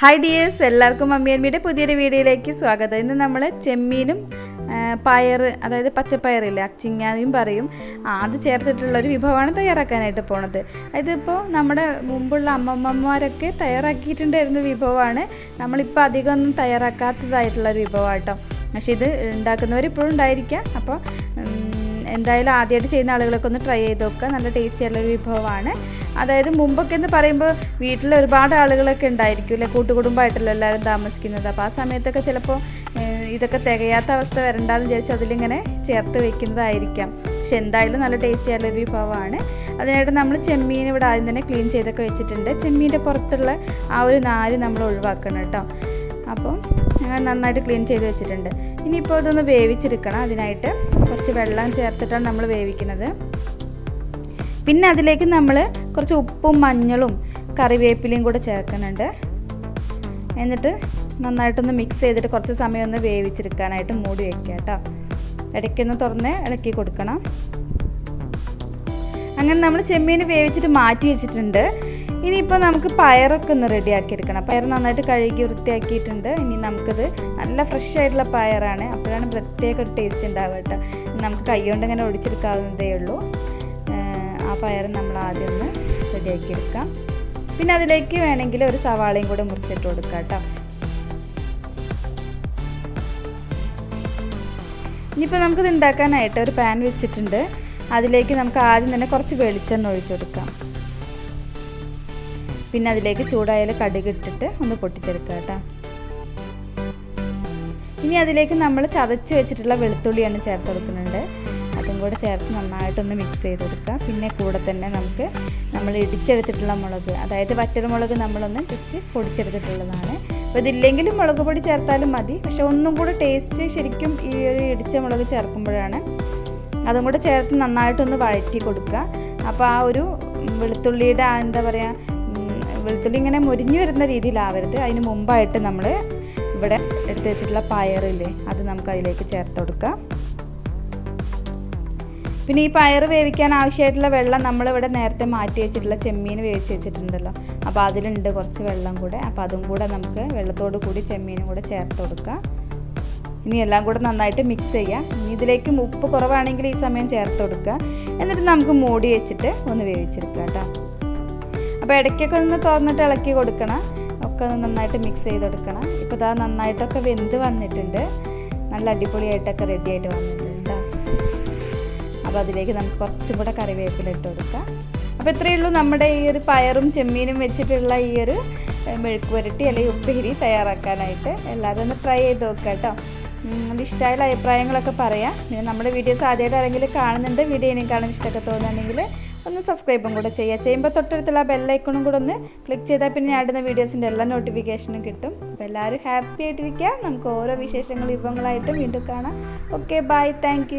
Hi dears എല്ലാവർക്കും മമ്മിയന്മിയുടെ പുതിയൊരു വീഡിയോയിലേക്ക് സ്വാഗതം. ഇന്ന് നമ്മൾ ചെമ്മീനും പയർ അതായത് പച്ചപ്പയറില്ല ചിങ്ങാതിയും പറയും. അത് ചേർത്തിട്ടുള്ള ഒരു വിഭവമാണ് തയ്യാറാക്കാനായിട്ട് പോണത്. ഇതിപ്പോൾ നമ്മുടെ മുമ്പുള്ള അമ്മമ്മമാരൊക്കെ തയ്യാറാക്കിയിട്ടുണ്ടായിരുന്ന വിഭവമാണ്. നമ്മളിപ്പോൾ അധികം ഒന്നും തയ്യാറാക്കാത്തതായിട്ടുള്ള ഒരു വിഭവമാണ് പക്ഷെ ഇത് ഉണ്ടാക്കുന്നവർ ഇപ്പോഴും ഉണ്ടായിരിക്കാം അപ്പോൾ എന്തായാലും ആദ്യമായിട്ട് ചെയ്യുന്ന ആളുകളൊക്കെ ഒന്ന് ട്രൈ ചെയ്ത് നോക്കുക നല്ല ടേസ്റ്റിയുള്ള ഒരു വിഭവമാണ്. അതായത് മുമ്പൊക്കെ എന്ന് പറയുമ്പോൾ വീട്ടിൽ ഒരുപാട് ആളുകളൊക്കെ ഉണ്ടായിരിക്കും അല്ലെ? കൂട്ടുകുടുംബമായിട്ടല്ലോ എല്ലാവരും താമസിക്കുന്നത്. അപ്പോൾ ആ സമയത്തൊക്കെ ചിലപ്പോൾ ഇതൊക്കെ തികയാത്ത അവസ്ഥ വരണ്ടെന്ന് വിചാരിച്ച് അതിലിങ്ങനെ ചേർത്ത് വെക്കുന്നതായിരിക്കാം. പക്ഷെ എന്തായാലും നല്ല ടേസ്റ്റി ആയിട്ടുള്ള ഒരു വിഭവമാണ്. അതിനായിട്ട് നമ്മൾ ചെമ്മീൻ ഇവിടെ ആദ്യം തന്നെ ക്ലീൻ ചെയ്തൊക്കെ വെച്ചിട്ടുണ്ട്. ചെമ്മീന്റെ പുറത്തുള്ള ആ ഒരു നാര് നമ്മൾ ഒഴിവാക്കണം കേട്ടോ. അപ്പോൾ ഞാൻ നന്നായിട്ട് ക്ലീൻ ചെയ്ത് വെച്ചിട്ടുണ്ട്. ഇനിയിപ്പോൾ ഇതൊന്ന് വേവിച്ചെടുക്കണം. അതിനായിട്ട് കുറച്ച് വെള്ളം ചേർത്തിട്ടാണ് നമ്മൾ വേവിക്കുന്നത്. പിന്നെ അതിലേക്ക് നമ്മൾ കുറച്ച് ഉപ്പും മഞ്ഞളും കറിവേപ്പിലയും കൂടെ ചേർക്കുന്നുണ്ട്. എന്നിട്ട് നന്നായിട്ടൊന്ന് മിക്സ് ചെയ്തിട്ട് കുറച്ച് സമയം ഒന്ന് വേവിച്ചെടുക്കാനായിട്ട് മൂടി വയ്ക്കുക കേട്ടോ. ഇടയ്ക്കൊന്ന് തുറന്ന് ഇളക്കി കൊടുക്കണം. അങ്ങനെ നമ്മൾ ചെമ്മീൻ വേവിച്ചിട്ട് മാറ്റി വെച്ചിട്ടുണ്ട്. ഇനിയിപ്പോൾ നമുക്ക് പയറൊക്കെ ഒന്ന് റെഡിയാക്കി എടുക്കണം പയർ നന്നായിട്ട് കഴുകി വൃത്തിയാക്കിയിട്ടുണ്ട്. ഇനി നമുക്കത് നല്ല ഫ്രഷ് ആയിട്ടുള്ള പയറാണ്. അപ്പോഴാണ് പ്രത്യേക ഒരു ടേസ്റ്റ് ഉണ്ടാവുക കേട്ടോ. നമുക്ക് കൈകൊണ്ട് ഇങ്ങനെ ഒടിച്ചെടുക്കാവുന്നതേ ഉള്ളൂ. ആ പയർ നമ്മൾ ആദ്യം ഒന്ന് റെഡിയാക്കി എടുക്കാം പിന്നെ അതിലേക്ക് വേണമെങ്കിൽ ഒരു സവാളയും കൂടെ മുറിച്ചിട്ട് കൊടുക്കാം കേട്ടോ. ഇനിയിപ്പോൾ നമുക്കിത് ഉണ്ടാക്കാനായിട്ട് ഒരു പാൻ വെച്ചിട്ടുണ്ട്. അതിലേക്ക് നമുക്ക് ആദ്യം തന്നെ കുറച്ച് വെളിച്ചെണ്ണ ഒഴിച്ചു കൊടുക്കാം. പിന്നെ അതിലേക്ക് ചൂടായാൽ കടുക് ഇട്ടിട്ട് ഒന്ന് പൊട്ടിച്ചെടുക്കുക കേട്ടോ. ഇനി അതിലേക്ക് നമ്മൾ ചതച്ച് വെച്ചിട്ടുള്ള വെളുത്തുള്ളിയാണ് ചേർത്ത് കൊടുക്കുന്നുണ്ട്. അതും കൂടെ ചേർത്ത് നന്നായിട്ടൊന്ന് മിക്സ് ചെയ്ത് കൊടുക്കുക. പിന്നെ കൂടെ തന്നെ നമുക്ക് നമ്മൾ ഇടിച്ചെടുത്തിട്ടുള്ള മുളക് അതായത് വറ്റൽമുളക് നമ്മളൊന്ന് ജസ്റ്റ് പൊടിച്ചെടുത്തിട്ടുള്ളതാണ്. അപ്പോൾ ഇതില്ലെങ്കിലും മുളക് പൊടി ചേർത്താലും മതി. പക്ഷെ ഒന്നും കൂടെ ടേസ്റ്റ് ശരിക്കും ഈ ഒരു ഇടിച്ച മുളക് ചേർക്കുമ്പോഴാണ് അതും കൂടെ ചേർത്ത് നന്നായിട്ടൊന്ന് വഴറ്റി കൊടുക്കുക. അപ്പോൾ ആ ഒരു വെളുത്തുള്ളിയുടെ എന്താ പറയുക വെളുത്തുള്ളി ഇങ്ങനെ മുരിഞ്ഞു വരുന്ന രീതിയിലാവരുത്. അതിന് മുമ്പായിട്ട് നമ്മൾ ഇവിടെ എടുത്ത് വെച്ചിട്ടുള്ള പയറില്ലേ അത് നമുക്ക് അതിലേക്ക് ചേർത്ത് കൊടുക്കാം. പിന്നെ ഈ പയർ വേവിക്കാൻ ആവശ്യമായിട്ടുള്ള വെള്ളം നമ്മളിവിടെ നേരത്തെ മാറ്റി വെച്ചിട്ടുള്ള ചെമ്മീൻ വേവിച്ച് വെച്ചിട്ടുണ്ടല്ലോ. അപ്പോൾ അതിലുണ്ട് കുറച്ച് വെള്ളം കൂടെ. അപ്പോൾ അതും കൂടെ നമുക്ക് വെള്ളത്തോട് കൂടി ചെമ്മീനും കൂടെ ചേർത്ത് കൊടുക്കാം. ഇനി എല്ലാം കൂടെ നന്നായിട്ട് മിക്സ് ചെയ്യാം. ഇനി ഇതിലേക്ക് ഉപ്പ് കുറവാണെങ്കിൽ ഈ സമയം ചേർത്ത് കൊടുക്കുക. എന്നിട്ട് നമുക്ക് മൂടി വെച്ചിട്ട് ഒന്ന് വേവിച്ചെടുക്കാം കേട്ടോ. അപ്പോൾ ഇടയ്ക്കൊക്കെ ഒന്ന് തുറന്നിട്ട് ഇളക്കി കൊടുക്കണം. ഒക്കെ ഒന്ന് നന്നായിട്ട് മിക്സ് ചെയ്ത് കൊടുക്കണം ഇപ്പോൾ ഇതാ നന്നായിട്ടൊക്കെ വെന്ത് വന്നിട്ടുണ്ട്. നല്ല അടിപൊളിയായിട്ടൊക്കെ റെഡി ആയിട്ട് വന്നിട്ടുണ്ട് അപ്പോൾ അതിലേക്ക് നമുക്ക് കുറച്ചും കൂടെ കറിവേപ്പില ഇട്ട് കൊടുക്കാം. അപ്പോൾ ഇത്രയേ ഉള്ളൂ നമ്മുടെ ഈ ഒരു പയറും ചെമ്മീനും വെച്ചിട്ടുള്ള ഈ ഒരു മെഴുക്ക് പുരട്ടി അല്ലെങ്കിൽ ഉപ്പേരി തയ്യാറാക്കാനായിട്ട്. എല്ലാവരും ഒന്ന് ട്രൈ ചെയ്ത് നോക്കാം കേട്ടോ. ഇഷ്ടമായുള്ള അഭിപ്രായങ്ങളൊക്കെ പറയാം. പിന്നെ നമ്മുടെ വീഡിയോസ് ആദ്യമായിട്ട് ആരെങ്കിലും കാണുന്നുണ്ട് വീഡിയോ ഇനിയും ഇഷ്ടമൊക്കെ തോന്നുകയാണെങ്കിൽ ഒന്ന് സബ്സ്ക്രൈബും കൂടെ ചെയ്യുക. ചെയ്യുമ്പോൾ തൊട്ടടുത്തുള്ള ബെല്ലൈക്കണും കൂടെ ഒന്ന് ക്ലിക്ക് ചെയ്താൽ പിന്നെ ഞാൻ ഇടുന്ന വീഡിയോസിന്റെ എല്ലാ നോട്ടിഫിക്കേഷനും കിട്ടും. അപ്പോൾ എല്ലാവരും ഹാപ്പി ആയിട്ടിരിക്കുക. നമുക്ക് ഓരോ വിശേഷങ്ങളും വിഭവങ്ങളായിട്ടും വീണ്ടും കാണാം. Okay bye thank